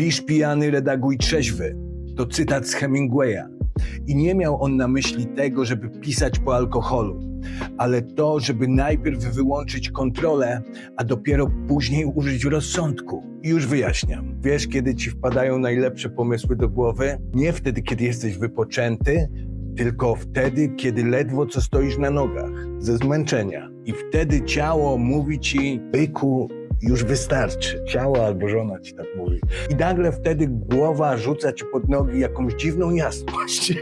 Pisz pijany, redaguj trzeźwy. To cytat z Hemingwaya. I nie miał on na myśli tego, żeby pisać po alkoholu, ale to, żeby najpierw wyłączyć kontrolę, a dopiero później użyć rozsądku. I już wyjaśniam. Wiesz, kiedy ci wpadają najlepsze pomysły do głowy? Nie wtedy, kiedy jesteś wypoczęty, tylko wtedy, kiedy ledwo co stoisz na nogach, ze zmęczenia. I wtedy ciało mówi ci, byku, już wystarczy. Ciało albo żona ci tak mówi. I nagle wtedy głowa rzuca ci pod nogi jakąś dziwną jasność.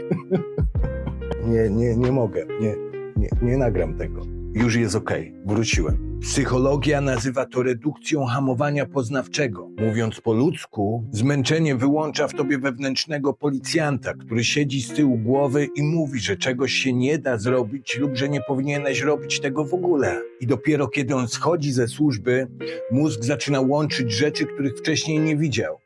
nie, nie, nie mogę. Nie, nie, nie nagram tego. Już jest okej. Wróciłem. Psychologia nazywa to redukcją hamowania poznawczego. Mówiąc po ludzku, zmęczenie wyłącza w tobie wewnętrznego policjanta, który siedzi z tyłu głowy i mówi, że czegoś się nie da zrobić lub że nie powinieneś robić tego w ogóle. I dopiero kiedy on schodzi ze służby, mózg zaczyna łączyć rzeczy, których wcześniej nie widział.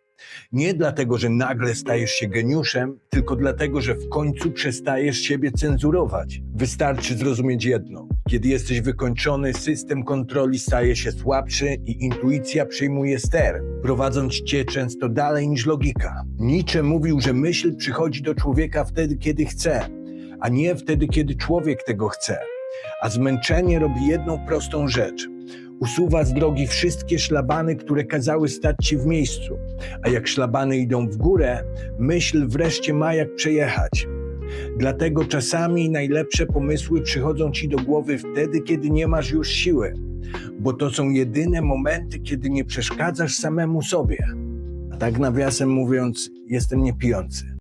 Nie dlatego, że nagle stajesz się geniuszem, tylko dlatego, że w końcu przestajesz siebie cenzurować. Wystarczy zrozumieć jedno. Kiedy jesteś wykończony, system kontroli staje się słabszy i intuicja przejmuje ster, prowadząc cię często dalej niż logika. Nietzsche mówił, że myśl przychodzi do człowieka wtedy, kiedy chce, a nie wtedy, kiedy człowiek tego chce. A zmęczenie robi jedną prostą rzecz. Usuwa z drogi wszystkie szlabany, które kazały stać ci w miejscu. A jak szlabany idą w górę, myśl wreszcie ma jak przejechać. Dlatego czasami najlepsze pomysły przychodzą ci do głowy wtedy, kiedy nie masz już siły, bo to są jedyne momenty, kiedy nie przeszkadzasz samemu sobie. A tak nawiasem mówiąc, jestem niepijący.